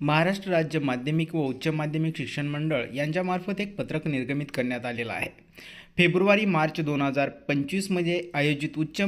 महाराष्ट्र राज्य माध्यमिक व उच्च माध्यमिक शिक्षण मंडळ यांच्यामार्फत एक पत्रक निर्गमित करण्यात आलेलं आहे. फेब्रुवारी मार्च दोन हजार पंचवीसमध्ये आयोजित उच्च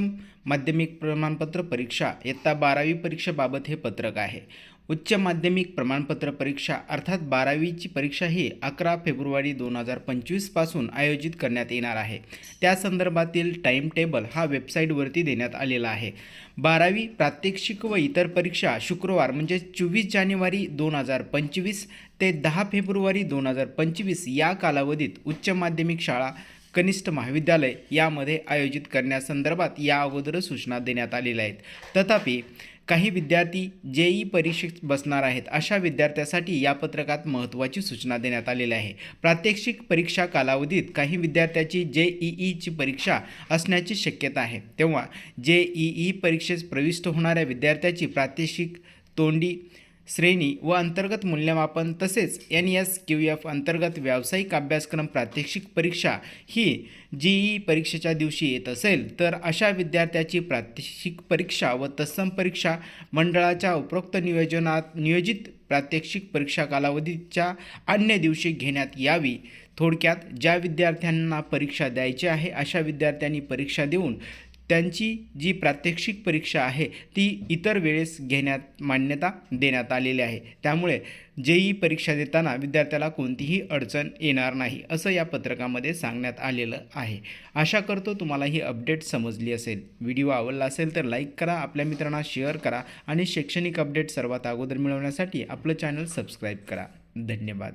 माध्यमिक प्रमाणपत्र परीक्षा इयत्ता बारावी परीक्षेबाबत हे पत्रक आहे. उच्च माध्यमिक प्रमाणपत्र परीक्षा अर्थात बारावीची परीक्षा ही अकरा फेब्रुवारी दोन हजार पंचवीसपासून आयोजित करण्यात येणार आहे. त्या संदर्भातील टाईम टेबल हा वेबसाईटवरती देण्यात आलेला आहे. बारावी प्रात्यक्षिक व इतर परीक्षा शुक्रवार म्हणजे चोवीस जानेवारी दोन हजार पंचवीस ते दहा फेब्रुवारी दोन हजार पंचवीस या कालावधीत उच्च माध्यमिक शाळा कनिष्ठ महाविद्यालय यामध्ये आयोजित करण्यासंदर्भात या अगोदर सूचना देण्यात आलेल्या आहेत. तथापि काही विद्यार्थी जेई परीक्षेत बसणार आहेत अशा विद्यार्थ्यासाठी या पत्रकात महत्त्वाची सूचना देण्यात आलेली आहे. प्रात्यक्षिक परीक्षा कालावधीत काही विद्यार्थ्याची जेईईची परीक्षा असण्याची शक्यता आहे. तेव्हा जेईई परीक्षेस प्रविष्ट होणाऱ्या विद्यार्थ्याची प्रात्यक्षिक तोंडी श्रेणी व अंतर्गत मूल्यमापन तसेच एन एस क्यू एफ अंतर्गत व्यावसायिक अभ्यासक्रम प्रात्यक्षिक परीक्षा ही जीई e परीक्षेच्या दिवशी येत असेल तर अशा विद्यार्थ्याची प्रात्यक्षिक परीक्षा व तत्सम परीक्षा मंडळाच्या उपरोक्त नियोजनात नियोजित प्रात्यक्षिक परीक्षा कालावधीच्या अन्य दिवशी घेण्यात यावी. थोडक्यात ज्या विद्यार्थ्यांना परीक्षा द्यायची आहे अशा विद्यार्थ्यांनी परीक्षा देऊन त्यांची जी प्रात्यक्षिक परीक्षा आहे ती इतर वेळेस घेण्यात मान्यता देण्यात आलेली आहे. त्यामुळे जेई परीक्षा देताना विद्यार्थ्याला कोणतीही अडचण येणार नाही असं या पत्रकामध्ये सांगण्यात आलेलं आहे. आशा करतो तुम्हाला ही अपडेट समजली असेल. व्हिडिओ आवडला असेल तर लाईक करा आपल्या मित्रांना शेअर करा आणि शैक्षणिक अपडेट सर्वात अगोदर मिळवण्यासाठी आपलं चॅनल सबस्क्राईब करा. धन्यवाद.